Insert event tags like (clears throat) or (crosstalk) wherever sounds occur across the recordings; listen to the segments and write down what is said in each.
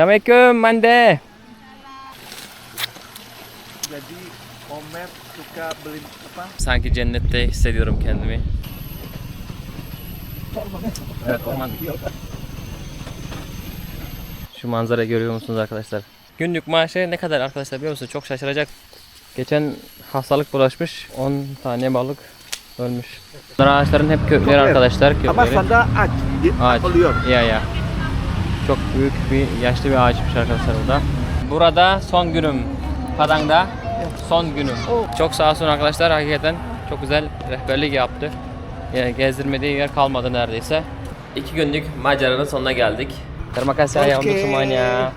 Assalamualaikum Mande. Jadi Omer suka beli apa? Sanki cennette hissediyorum kendimi. Evet orman. Şu manzara görüyor musunuz arkadaşlar? Günlük maaşı ne kadar arkadaşlar biliyor musunuz? Çok şaşıracak. Geçen hastalık bulaşmış. 10 tane balık ölmüş. Bunlar ağaçların hep kökleri arkadaşlar. Kökleri. Sanda aç. Ağaç. Oluyor. Ya ya. Çok büyük bir yaşlı bir ağaçmış arkadaşlar burada. Burada son günüm. Padang'da son günüm. Çok sağ olsun arkadaşlar hakikaten çok güzel rehberlik yaptı. Yani gezdirmediği yer kalmadı neredeyse. İki günlük maceranın sonuna geldik. Terima kasih ya untuk Oke. semuanya.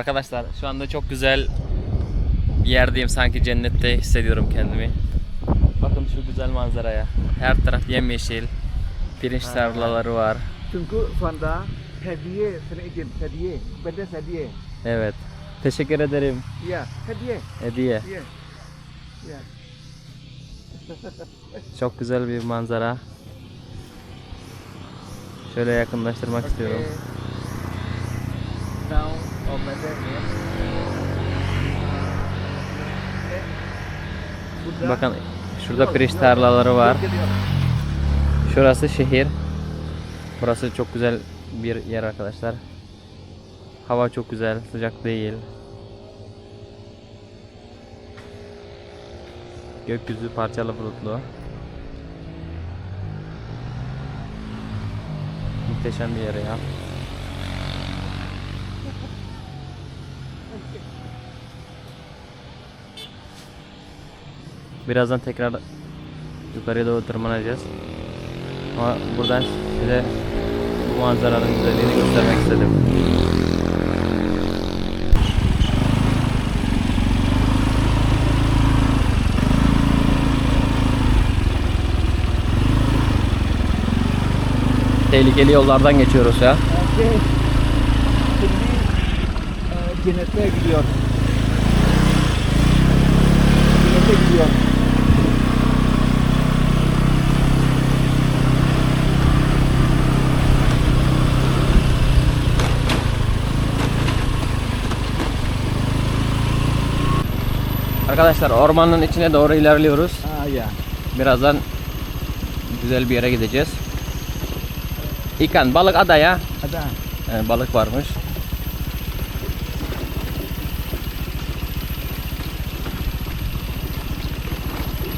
Arkadaşlar şu anda çok güzel bir yerdeyim sanki cennette hissediyorum kendimi. Bakın şu güzel manzaraya. Her taraf yemyeşil. Pirinç tarlaları var. Tunggu Sanda. Hediye, sana izin. Hediye. Beda hediye. Evet. Teşekkür ederim. Ya, hediye. Hediye. Ya. Ya. (laughs) Çok güzel bir manzara. Şöyle yakınlaştırmak istiyorum. Now. Bakın şurada pirinç tarlaları var. Şurası şehir. Burası çok güzel bir yer arkadaşlar. Hava çok güzel, sıcak değil. Gökyüzü parçalı bulutlu. Muhteşem bir yer ya. Birazdan tekrar yukarıya doğru tırmanacağız. Ama buradan size bu manzaranın güzelliğini göstermek istedim. Tehlikeli yollardan geçiyoruz ya. Oke. Ini eh, Cennete gidiyor. Cennete gidiyor. Arkadaşlar ormanın içine doğru ilerliyoruz. Ah ya. Birazdan güzel bir yere gideceğiz. İkan balık ada ya. Ada. Yani balık varmış.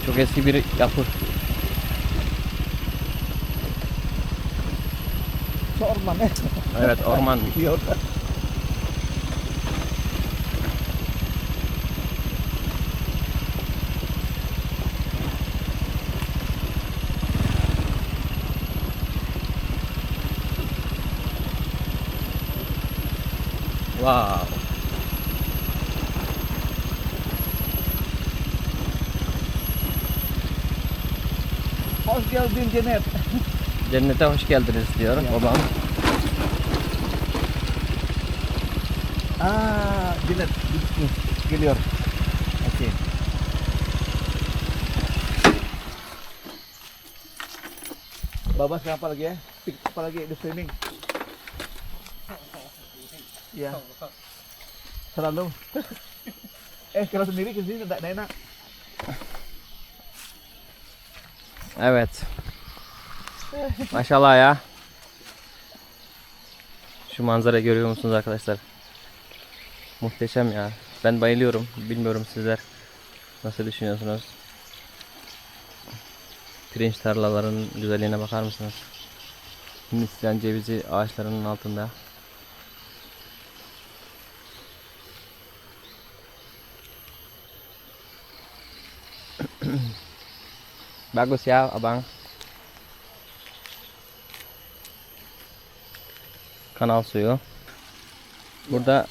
Çok eski bir yapı. Orman eh. Evet orman. (laughs) Wow. Hoş geldin Cennet. Cennete hoş geldiniz diyor babam. Ah, Cennet. Geliyor. Oke. Baba sekarang apa lagi ya? Pik apa lagi di swimming? Ya. Selalu. eh kalau sendiri ke sini tidak enak. Evet. Maşallah ya. Şu manzarayı görüyor musunuz arkadaşlar? Muhteşem ya. Ben bayılıyorum. Bilmiyorum sizler nasıl düşünüyorsunuz? Pirinç tarlalarının güzelliğine bakar mısınız? Hindistan cevizi ağaçlarının altında. Bagus ya, Abang. Kanal suyu. Burada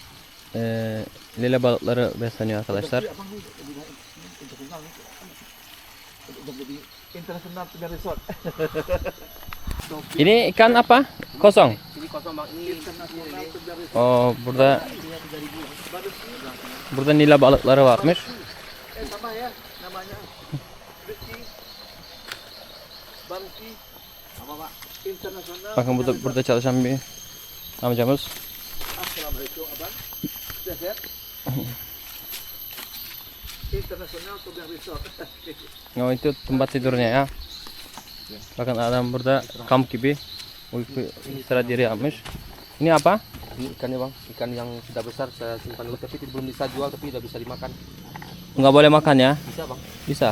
eee lele balıkları besleniyor arkadaşlar. Ini ikan apa? Kosong. Oh, burada burada nila balıkları varmış. Bakın burada burada çalışan bir amcamız. Assalamualaikum abang. Sudah sehat? Internasional punya resort. (laughs) O itu tempat tidurnya ya. Bakın adam burada kamp gibi uyku istirahat yeri yapmış. Ini apa? ini ikannya bang, ikan yang sudah besar saya simpan dulu tapi belum bisa jual tapi udah bisa dimakan. Nggak boleh makan ya? Bisa bang. Bisa.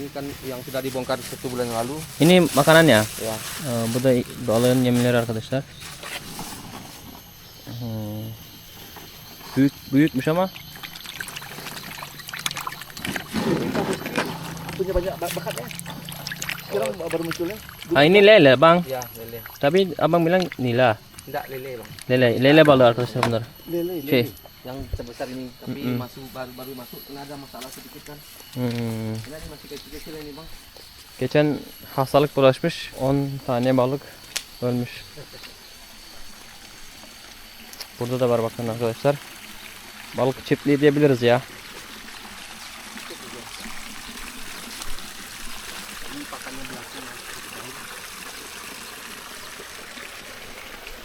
Ini ikan yang sudah dibongkar satu bulan yang lalu. Ini makanannya. Ya. Ee, bu da balığın yemleri arkadaşlar. Hmm. Büyük büyükmüş ama punya banyak bak- bakat ya. Sekarang baru muncul ya. Ah ini lele bang. Ya lele. Tapi abang bilang nila. Tidak lele bang. Lele, lele balığı arkadaşlar bunlar. Lele, Şey. Yang sebesar ini tapi Mm-mm. masuk baru-baru masuk kena ada masalah sedikit kan. Hmm. Ini masih kecil-kecil ini bang. Geçen hastalık bulaşmış. 10 tane balık ölmüş. Burada da var bakın arkadaşlar. Balık çiftliği diyebiliriz ya. Ini pakannya belakang.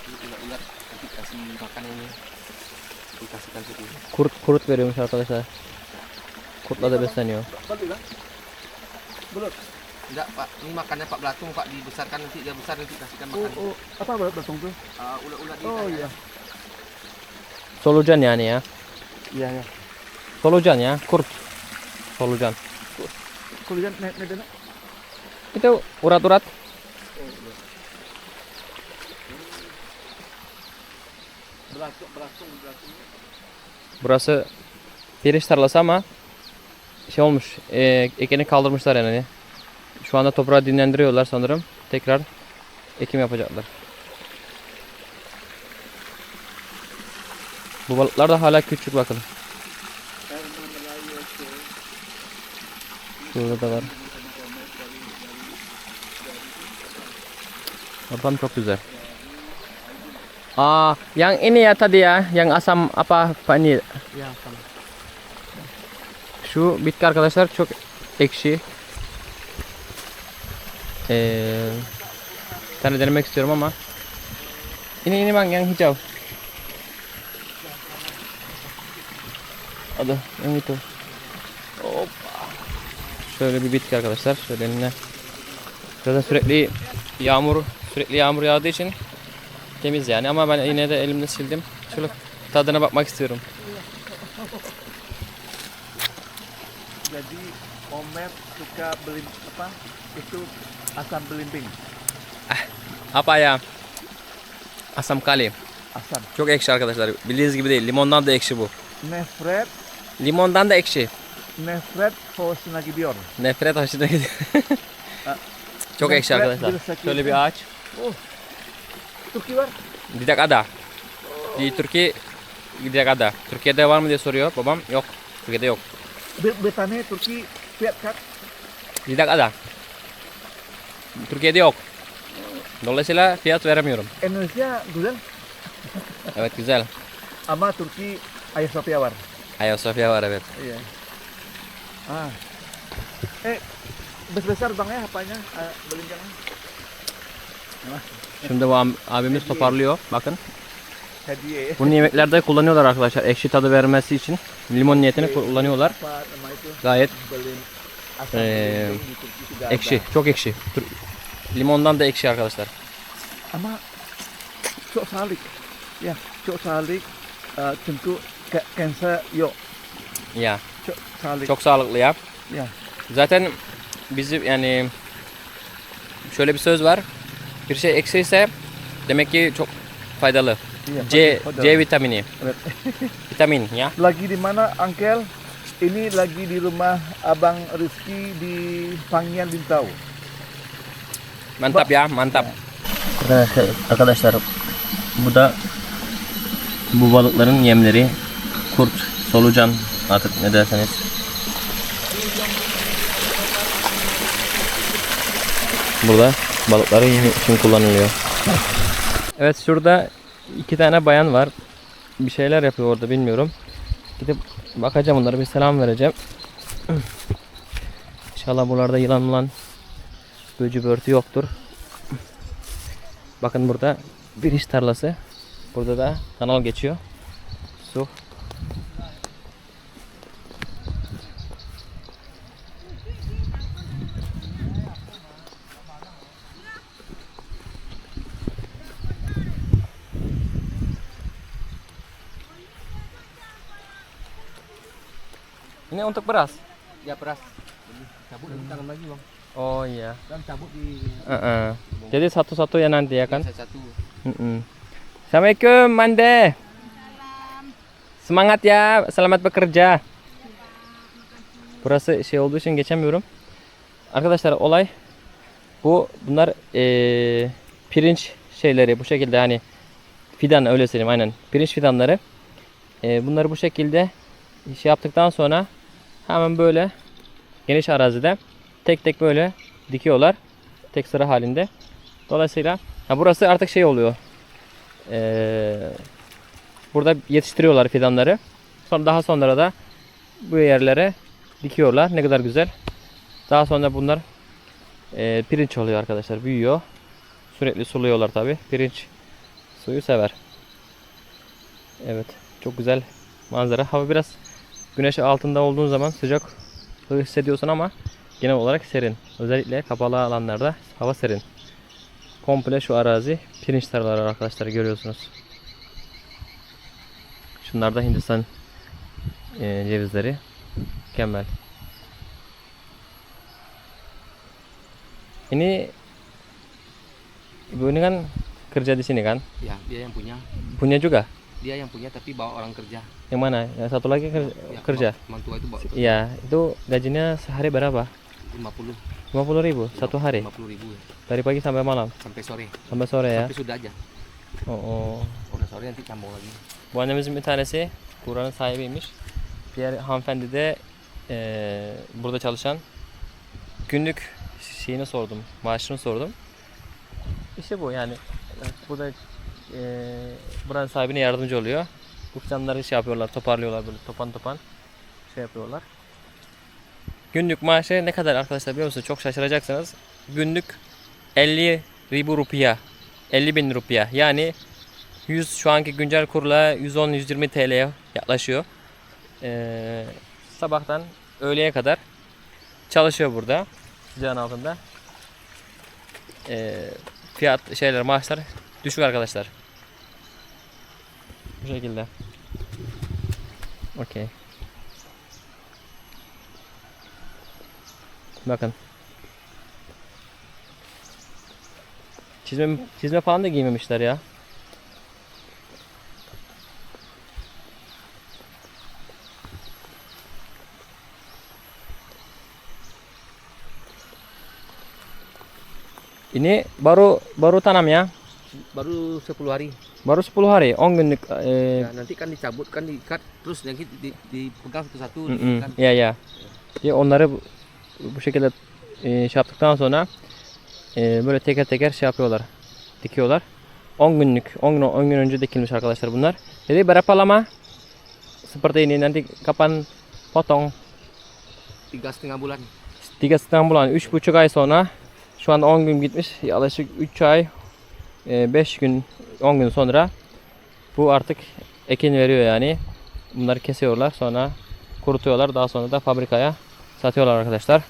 Ini ulat-ulat nanti kasih makan ini. Dikasihkan situ. Kurt kurut veriyormuş arkadaşlar. Kurtla da besleniyor. Belut. Enggak pak, ini makannya pak belatung pak dibesarkan nanti dia besar nanti kasihkan Oh, makan. oh, apa belut batung tuh? Uh, ulat-ulat di Oh iya. Solucan yani ya. Iya ya. Solucan ya. Kurt. Solucan. Kuliah net net net. Itu urat-urat. Belatung belatung belatung. Burası pirinç tarlası ama şey olmuş. E, ekeni kaldırmışlar yani. Şu anda toprağı dinlendiriyorlar sanırım. Tekrar ekim yapacaklar. Bu balıklar da hala küçük bakın. Şurada da var. Ortam çok güzel. Aa, yang ini ya tadi ya, yang asam apa ini? Ya sama. Şu bitki arkadaşlar çok ekşi. Ee, bir tane denemek istiyorum ama. Ini ini bang yang hijau. Aduh yang itu. Hoppa. Şöyle bir bitki arkadaşlar. Şöyle eline. Burada sürekli yağmur sürekli yağmur yağdığı için temiz yani ama ben yine de elimle sildim. Şöyle tadına bakmak istiyorum. Jadi Omer suka belim apa? Itu asam belimbing. Apa ya? Asam kali. Asam. Çok ekşi arkadaşlar. Bildiğiniz gibi değil. Limondan da ekşi bu. Nefret, Limondan da ekşi. nefret hoşuna gidiyor. Nefret hoşuna gidiyor. Çok ekşi arkadaşlar. Şöyle bir ağaç. Turki var? Tidak ada. Di Türkiye tidak ada. Türkiye'de var mı diye soruyor babam. Yok. Türkiye'de yok. Be- Betane Turki fiyat kat. Tidak ada. Türkiye'de yok. Dolayısıyla fiyat veremiyorum. Indonesia güzel Evet güzel. ama Turki Ayasofya var. Ayasofya var evet. Iya. Ah. Eh, besar bang ya apanya? Ah, belimbingnya. Şimdi bu abimiz toparlıyor. Bakın. Hediye. Bunu yemeklerde kullanıyorlar arkadaşlar. Ekşi tadı vermesi için. Limon niyetini kullanıyorlar. Gayet ada. ekşi. Çok ekşi. Limondan da ekşi arkadaşlar. Ama çok salik. Ya, çok salik. Eh, tentu ke- cancer yok. Ya. Çok salik. Çok sağlıklı ya. Ya. Zaten bizi yani şöyle bir söz var. Bir şey eksiyse demek ki çok faydalı. Iya, C padahal. C vitamini. Evet. (laughs) Vitamin ya. Lagi di mana Angkel? Ini lagi di rumah Abang Rizky di Panggian Lintau. Mantap ya, mantap. Arkadaşlar, arkadaşlar bu da bu balıkların yemleri. Kurt, solucan artık ne derseniz. Burada balıkları yem için kullanılıyor. Evet şurada iki tane bayan var. Bir şeyler yapıyor orada bilmiyorum. Gidip bakacağım onlara bir selam vereceğim. (clears throat) İnşallah buralarda yılan mılan böcü börtü yoktur. (clears throat) Bakın burada bir iş tarlası. Burada da kanal geçiyor. Su. Ini untuk beras. Ya beras. Cabut dan tanam lagi bang. Oh iya. Dan cabut di Heeh. Jadi satu-satu ya nanti ya kan? satu. Mm-mm. Assalamualaikum Mande. Semangat ya, selamat bekerja. Burası şey olduğu için geçemiyorum. Arkadaşlar olay bu bunlar eee, pirinç şeyleri bu şekilde hani fidan öyle söyleyeyim aynen pirinç fidanları. Eee, bunları bu şekilde şey yaptıktan sonra hemen böyle geniş arazide tek tek böyle dikiyorlar. Tek sıra halinde. Dolayısıyla ha burası artık şey oluyor. Ee, burada yetiştiriyorlar fidanları. Sonra daha sonra da bu yerlere dikiyorlar. Ne kadar güzel. Daha sonra bunlar e, pirinç oluyor arkadaşlar. Büyüyor. Sürekli suluyorlar tabi. Pirinç suyu sever. Evet. Çok güzel manzara. Hava biraz güneş altında olduğun zaman sıcak hissediyorsun ama genel olarak serin. Özellikle kapalı alanlarda hava serin. Komple şu arazi pirinç tarlaları arkadaşlar görüyorsunuz. Şunlar da Hindistan e, cevizleri. Mükemmel. Ini ibu ini kan kerja di sini kan? Ya dia yang punya. Punya juga? Dia yang punya tapi bawa orang kerja. Yang mana? Yang satu lagi ker- Ya, kerja? Mang tua itu bawa kerja. Iya, itu gajinya sehari berapa? 50 50 ribu satu hari 50 ribu ya. dari pagi sampai malam Sampai sore. sampai sore ya. Sampai sudah aja. Oh, oh. Udah sore nanti sambung lagi. Bu annemizin bir tanesi buranın sahibiymiş. Diğer hanımefendi de eee, burada çalışan. Günlük şeyini sordum, maaşını sordum. İşte bu yani. Burada eee buranın sahibine yardımcı oluyor. Bu fidanları şey yapıyorlar, toparlıyorlar böyle topan topan şey yapıyorlar. Günlük maaşı ne kadar arkadaşlar biliyor musunuz? Çok şaşıracaksınız. Günlük 50 ribu rupiah. 50 bin rupiah. Yani 100 şu anki güncel kurla 110-120 TL'ye yaklaşıyor. Ee, sabahtan öğleye kadar çalışıyor burada sıcağın altında. Ee, fiyat şeyler maaşlar düşük arkadaşlar. Bu şekilde. Okey. Bakın. Çizme, çizme falan da giymemişler ya. Ini baru baru tanam ya. Baru 10 hari. Baru 10 hari, 10 günlük. eh, Ya, nanti kan dicabut kan diikat terus nanti di, di, dipegang satu-satu mm-mm, kan. ya ya. Jadi onları bu, bu şekilde eh, şey yaptıktan sonra eh, böyle teker teker şey yapıyorlar. Dikiyorlar. 10 günlük, 10 gün, 10 gün önce dikilmiş arkadaşlar bunlar. Jadi berapa lama seperti ini nanti kapan potong? Tiga setengah bulan. Tiga setengah bulan, üç buçuk ay sonra şu anda 10 gün gitmiş. Yaklaşık 3 ay, 5 gün, 10 gün sonra bu artık ekin veriyor yani. Bunları kesiyorlar sonra kurutuyorlar. Daha sonra da fabrikaya satıyorlar arkadaşlar.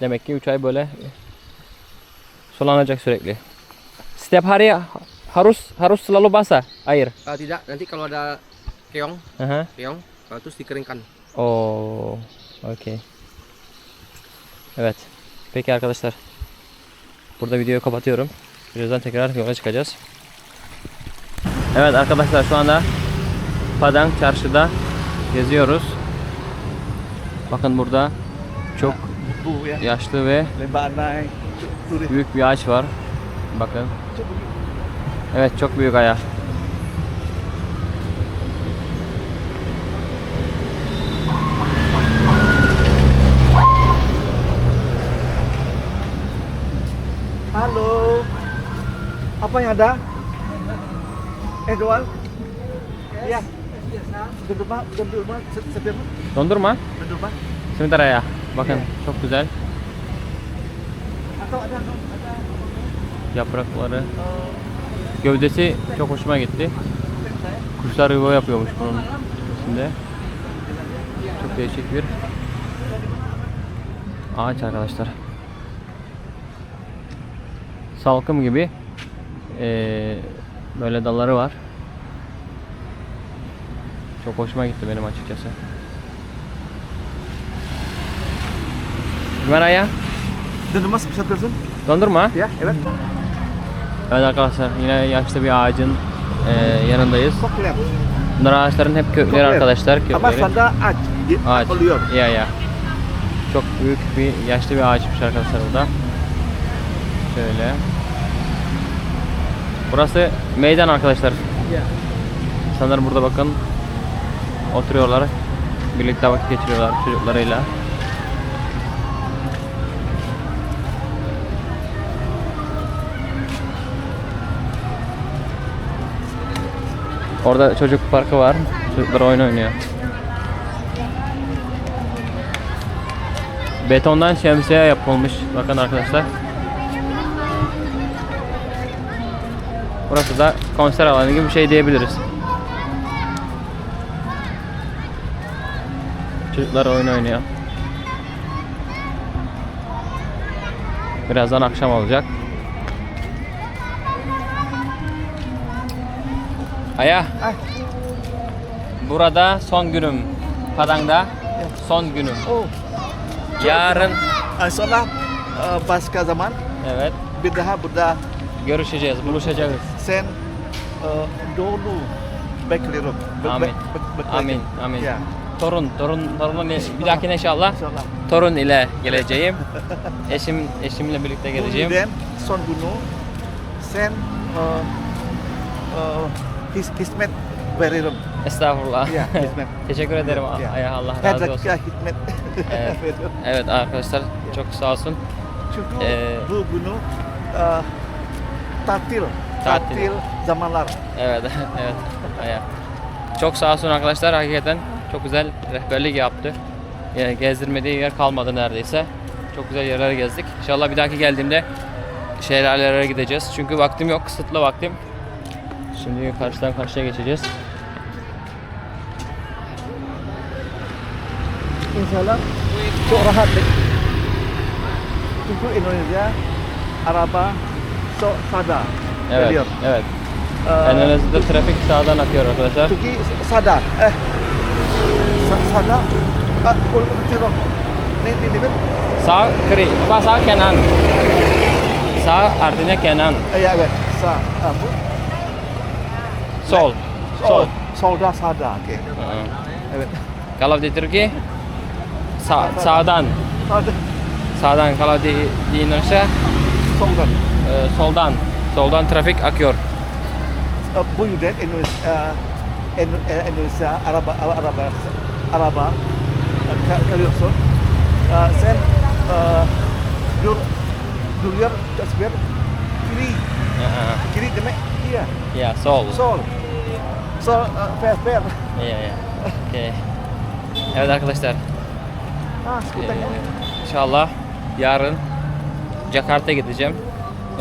Demek ki 3 ay böyle sulanacak sürekli. Setiap hari harus harus selalu basah air. Ah, tidak, nanti kalau ada keong, Aha. keong, ah, terus dikeringkan. Oo, okey. Evet. Peki arkadaşlar. Burada videoyu kapatıyorum. Birazdan tekrar yola çıkacağız. Evet arkadaşlar şu anda Padang çarşıda geziyoruz. Bakın burada çok yaşlı ve büyük bir ağaç var. Bakın. Evet çok büyük aya. Apa yang ada? Eh, Doal? Ya. Dondurma, dondurma, se- sepiar mı? Dondurma. Dondurma. Sebentar ya. Bakın çok güzel. Atau ada, ada. Yaprakları. Gövdesi çok hoşuma gitti. Kuşlar yuva yapıyormuş bunun içinde. Çok değişik bir ağaç arkadaşlar. Salkım gibi eee, böyle dalları var. Çok hoşuma gitti benim açıkçası. Gimana ya? Dondurma sepiyorsun? Dondurma. Ya, evet. Evet arkadaşlar yine yaşlı bir ağacın eee, yanındayız. Kokler. Bunlar ağaçların hep kökleri Kokler. arkadaşlar. Ama Kökleri. sanda ağaç. Di- Ağaç. Oluyor. Ya ya. Çok büyük bir yaşlı bir ağaçmış arkadaşlar burada. Şöyle. Burası meydan arkadaşlar. İnsanlar burada bakın oturuyorlar. Birlikte vakit geçiriyorlar çocuklarıyla. Orada çocuk parkı var. Çocuklar oyun oynuyor. Betondan şemsiye yapılmış. Bakın arkadaşlar. Burası da konser alanı gibi bir şey diyebiliriz. Çocuklar oyun oynuyor. Birazdan akşam olacak. Aya, Ay. burada son günüm. Padang'da son günüm. Oh. Yarın Insyaallah uh, pasca zaman evet bir daha burada görüşeceğiz, buluşacağız. sen uh, dulu bekliyorum. Be- Amin. Amin, amin. Ya. Torun, torun, torunun bir dahakine inşallah İnşallah. torun ile geleceğim. Eşim, eşimle birlikte geleceğim. Kemudian son gunung sen uh, uh, his, hizmet veririm. Estağfurullah. Ya, (laughs) hizmet. Teşekkür ederim. Ya. Ay Allah razı olsun. Sadaka hizmet (laughs) Evet. Evet arkadaşlar çok sağ olsun. Çünkü Ee, bu gunung uh, tatil, Tatil. tatil zamanlar. Evet, (laughs) evet. Çok sağ olsun arkadaşlar. Hakikaten çok güzel rehberlik yaptı. Yani gezdirmediği yer kalmadı neredeyse. Çok güzel yerlere gezdik. İnşallah bir dahaki geldiğimde şelalelere gideceğiz. Çünkü vaktim yok, kısıtlı vaktim. Şimdi karşıdan karşıya geçeceğiz. Insyaallah çok rahat deh. Çünkü Indonesia araba çok sada. Evet, Geliyor. evet. Ee, Endonezya'da trafik sağdan akıyor arkadaşlar. Çünkü sada. Eh, sa- sada. Ah, ul- ul- Ini, ini, ini. Sağ kiri, apa sağ kanan. Sağ artinya kanan. Eh, ya, evet. Sa, ah, bu. Sol. Sol. Solda sada. Okey. Hı. Evet. Kalau di Turki sağ, sağdan. Sada. Sağdan kalau di, di Indonesia Solda. E, soldan. Soldan trafik akıyor. Eh, bu yüzden Indo- eh, Indonesia araba araba araba ka- kalıyorsun. Eh, sen dur duruyor tasvir kiri kiri demek iya Ya sol. sol sol eh, fair fair Iya ya. Oke. Evet arkadaşlar. ah e, skuternya inşallah yarın Jakarta gideceğim.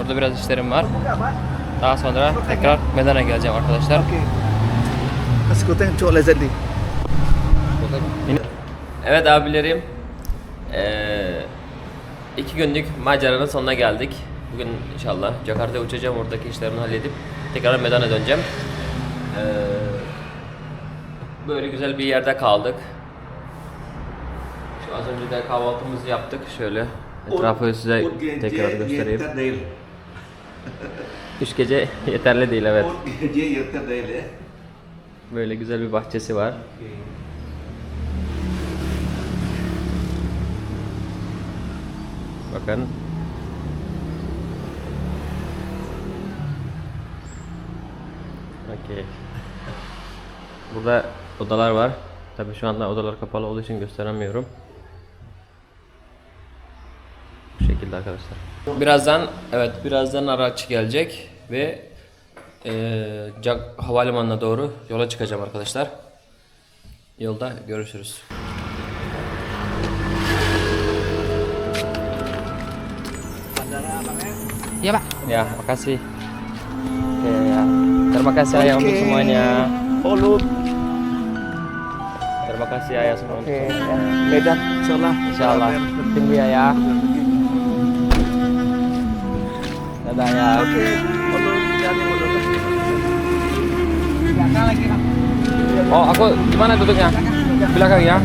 Orada biraz işlerim var. Daha sonra tekrar Medan'a geleceğim arkadaşlar. skuter çok lezzetli Evet abilerim. Eee iki günlük maceranın sonuna geldik. Bugün inşallah Jakarta'ya uçacağım. Oradaki işlerimi halledip tekrar Medan'a döneceğim. Eee, böyle güzel bir yerde kaldık. Şu az önce de kahvaltımızı yaptık. Şöyle etrafı size tekrar göstereyim. (laughs) Üç gece yeterli değil evet. O gece yeterli değil. Böyle güzel bir bahçesi var. Bakın. Okey. Burada odalar var. Tabii şu anda odalar kapalı olduğu için gösteremiyorum. Şekilde arkadaşlar. Birazdan evet birazdan araç gelecek ve eee Cak havalimanına doğru yola çıkacağım arkadaşlar. Yolda görüşürüz. Iya pak. Ya, makasih. Oke ya. Terima kasih ayah untuk semuanya. Ulum. Terima kasih ayah semua. Oke. ya. Medan, insyaallah. Insyaallah. Tunggu ya ya. Dadah ya. Oke. Ulum, jadi ulum. Oh, aku gimana duduknya? Belakang ya.